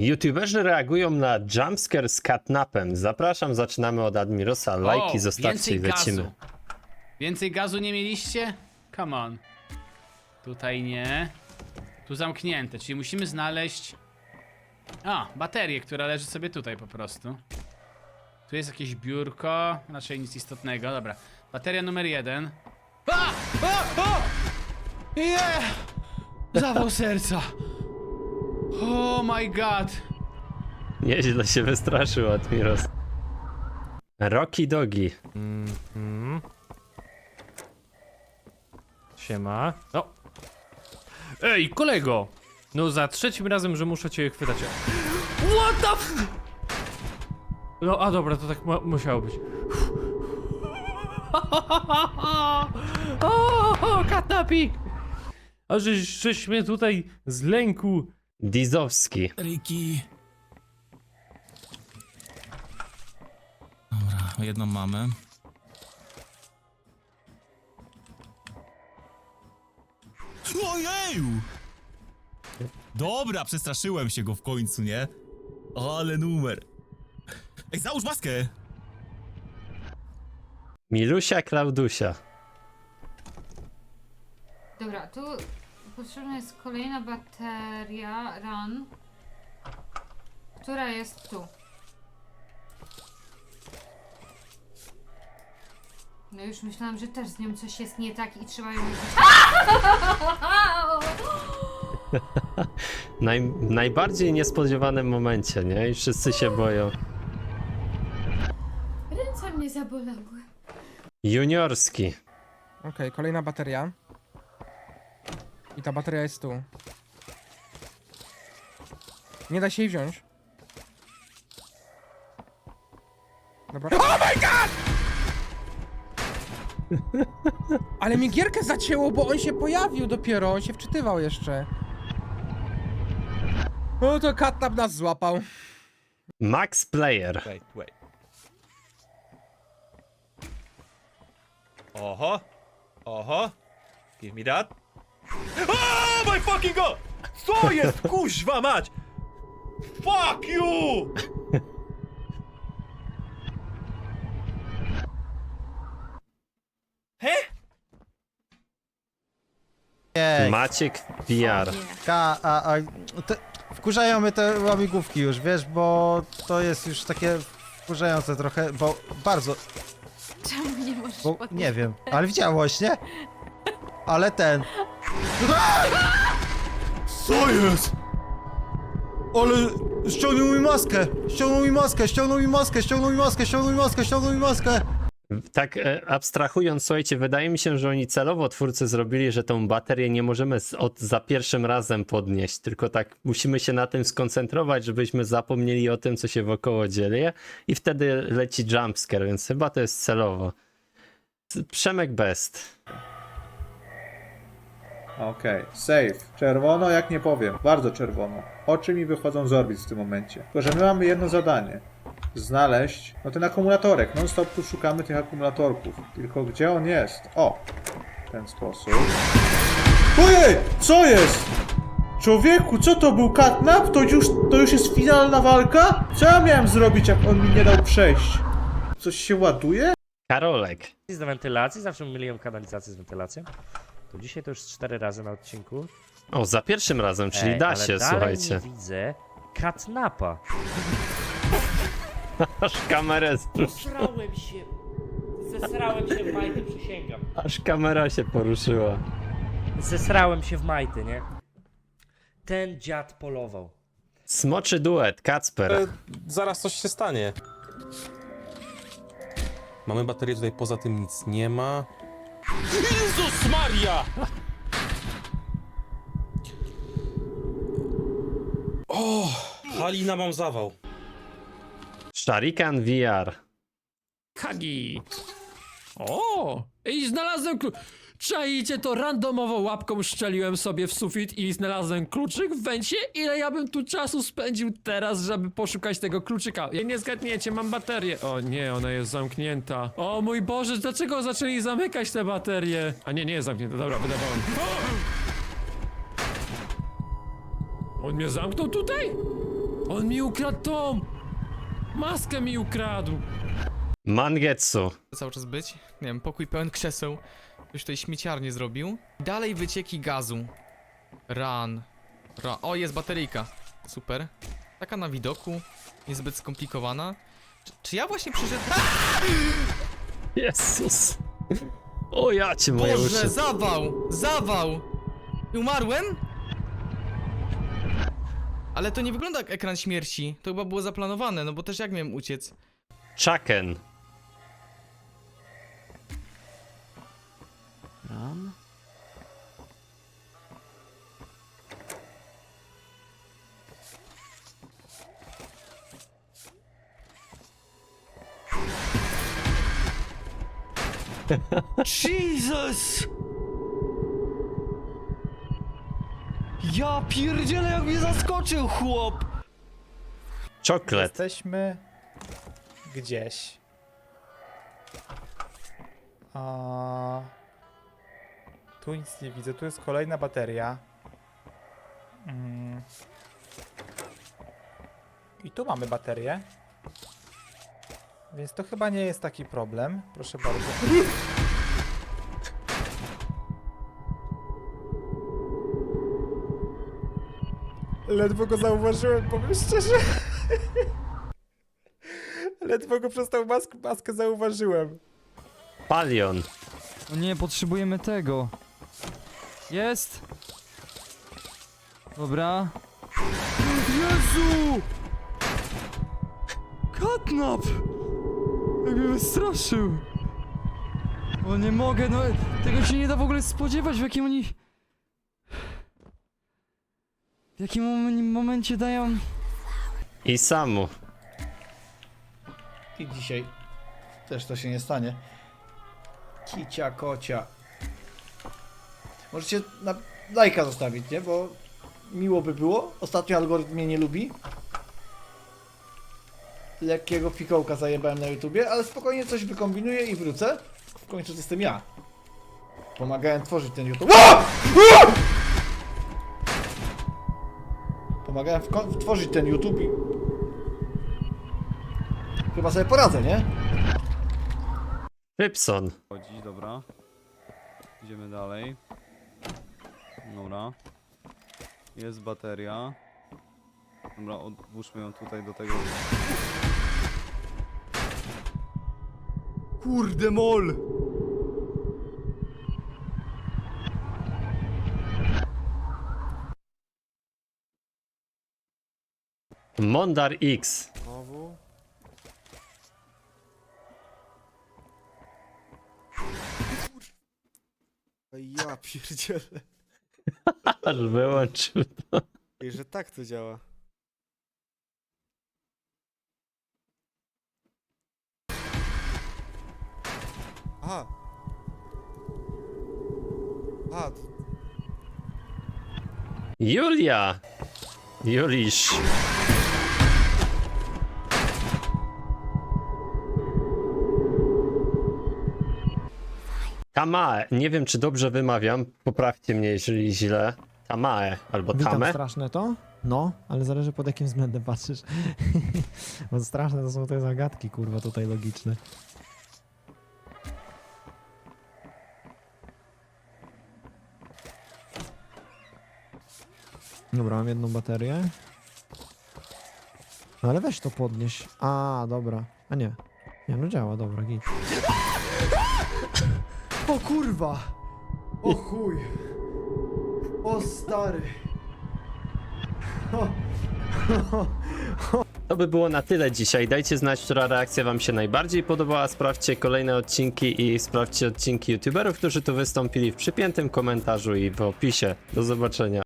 YouTuberzy reagują na jumpscare z catnapem. Zapraszam, zaczynamy od Admirosa. Lajki O, zostawcie i lecimy. Gazu. Więcej gazu nie mieliście? Come on. Tutaj nie. Tu zamknięte, czyli musimy znaleźć... A, baterię, która leży sobie tutaj po prostu. Tu jest jakieś biurko, raczej nic istotnego, dobra. Bateria numer jeden. A! A! A! Nie! Zawał serca. Oh my god. Nieźle się wystraszył Admiros. Rocky Dogi. Mhm. Siema. O! Ej, kolego! No za trzecim razem, że muszę cię chwytać. What the f... No, a dobra, to tak mu- musiało być. o, katapik! A żeś, żeś mnie tutaj z lęku... Dizowski. Riki. Dobra, jedną mamy. Ojeju! Dobra, przestraszyłem się go w końcu, nie? Ale numer. Ej, załóż maskę! Milusia Klaudusia. Dobra, tu potrzebna jest kolejna bateria run, która jest tu. No już myślałam, że też z nią coś jest nie tak i trzeba ją... Naj, najbardziej niespodziewanym momencie, nie? I wszyscy się boją. Ręce mnie zabolały. Juniorski. Okej, kolejna bateria. I ta bateria jest tu. Nie da się jej wziąć. Dobra. Oh my god! Ale mi gierkę zacięło, bo on się pojawił dopiero, on się wczytywał jeszcze. No to Katnap nas złapał. Max Player. Wait, wait. Oho. Oho. Give me that. Oh my fucking god! Co jest, kuźwa mać? Fuck you! He? Ej, Maciek VR. ka, a, a, te, wkurzają mnie te łamigłówki już, wiesz, bo to jest już takie wkurzające trochę, bo bardzo, Czemu nie możesz bo nie wiem, ale widziałoś, nie? Ale ten... Co jest? Ale ściągnął mi maskę, ściągnął mi maskę, ściągnął mi maskę, ściągnął mi maskę, ściągnął mi maskę, ściągnął mi maskę. Tak e, abstrahując, słuchajcie, wydaje mi się, że oni celowo twórcy zrobili, że tą baterię nie możemy z, od, za pierwszym razem podnieść, tylko tak musimy się na tym skoncentrować, żebyśmy zapomnieli o tym, co się wokoło dzieje i wtedy leci jumpscare, więc chyba to jest celowo. Przemek Best. Okej, save. Czerwono, jak nie powiem. Bardzo czerwono. Oczy mi wychodzą z orbit w tym momencie. Tylko, że my mamy jedno zadanie. Znaleźć, no ten akumulatorek. Non stop tu szukamy tych akumulatorków. Tylko gdzie on jest? O! W ten sposób. Ojej! Co jest? Człowieku, co to był katnap? To już, to już jest finalna walka? Co ja miałem zrobić, jak on mi nie dał przejść? Coś się ładuje? Karolek. Z wentylacji, zawsze myliłem kanalizację z wentylacją. To dzisiaj to już cztery razy na odcinku. O, za pierwszym razem, czyli Ej, da ale się, dalej słuchajcie. nie widzę katnapa. Aż kamerę, Zesrałem się. Zesrałem się w majty, przysięgam. aż kamera się poruszyła. Zesrałem się w majty, nie? Ten dziad polował. Smoczy duet, Kacper. E, zaraz coś się stanie. Mamy baterię, tutaj poza tym nic nie ma. Jezus Maria! O, Halina mam zawał. Sharikan VR. Hagi! O! I znalazłem klucz. Czajcie to randomowo łapką szczeliłem sobie w sufit i znalazłem kluczyk w węcie. Ile ja bym tu czasu spędził teraz, żeby poszukać tego kluczyka? Ja nie zgadniecie, mam baterię. O nie, ona jest zamknięta. O mój Boże, dlaczego zaczęli zamykać te baterie? A nie, nie jest zamknięta, dobra, wydawałem. O! On mnie zamknął tutaj? On mi ukradł tą! Maskę mi ukradł! Mangetsu. cały czas być. Nie wiem, pokój pełen krzeseł. Już tutaj śmieciarnię zrobił. Dalej wycieki gazu. Run. O, jest bateryjka. Super. Taka na widoku. Niezbyt skomplikowana. Czy, czy ja właśnie przyszedłem... Jezus. O ja cię moje Boże, uszy. zawał! Zawał! I umarłem? Ale to nie wygląda jak ekran śmierci. To chyba było zaplanowane, no bo też jak miałem uciec? Chaken. Jesus! Ja pierdzielę, jak mnie zaskoczył chłop! Czoklet. Jesteśmy gdzieś. A... Tu nic nie widzę. Tu jest kolejna bateria. Mm. I tu mamy baterię. Więc to chyba nie jest taki problem. Proszę bardzo. Ledwo go zauważyłem, powiem szczerze. Ledwo go przez tą mask maskę zauważyłem. Palion. O nie, potrzebujemy tego. Jest! Dobra. Jezu! Katnap! Jak mnie wystraszył! O nie mogę, no tego się nie da w ogóle spodziewać, w jakim oni... W jakim mom- momencie dają... I Samu. I dzisiaj też to się nie stanie. Kicia, kocia. Możecie na lajka zostawić, nie? Bo miło by było. Ostatnio algorytm mnie nie lubi. Lekkiego fikołka zajebałem na YouTubie, ale spokojnie coś wykombinuję i wrócę. W końcu to jestem ja. Pomagałem tworzyć ten YouTube. A! A! Pomagałem tworzyć ten YouTube i... Chyba sobie poradzę, nie? Rybson. Chodzi, dobra. Idziemy dalej. Dobra. Jest bateria. Dobra, odłóżmy ją tutaj do tego. Kurde mol! Mondar X. Znowu. Ja pierdzielę. Aż wyłączył. I że tak to działa. Aha. A, Julia. Julisz. Tamae. Nie wiem, czy dobrze wymawiam. Poprawcie mnie, jeżeli źle. Tamae albo Tame. straszne to? No, ale zależy pod jakim względem patrzysz. Bo straszne to są te zagadki, kurwa, tutaj logiczne. Dobra, mam jedną baterię. No ale weź to podnieś. A, dobra. A nie. Nie, no działa, dobra, git. O kurwa! O chuj! O stary! To by było na tyle dzisiaj. Dajcie znać, która reakcja wam się najbardziej podobała. Sprawdźcie kolejne odcinki i sprawdźcie odcinki youtuberów, którzy tu wystąpili w przypiętym komentarzu i w opisie. Do zobaczenia.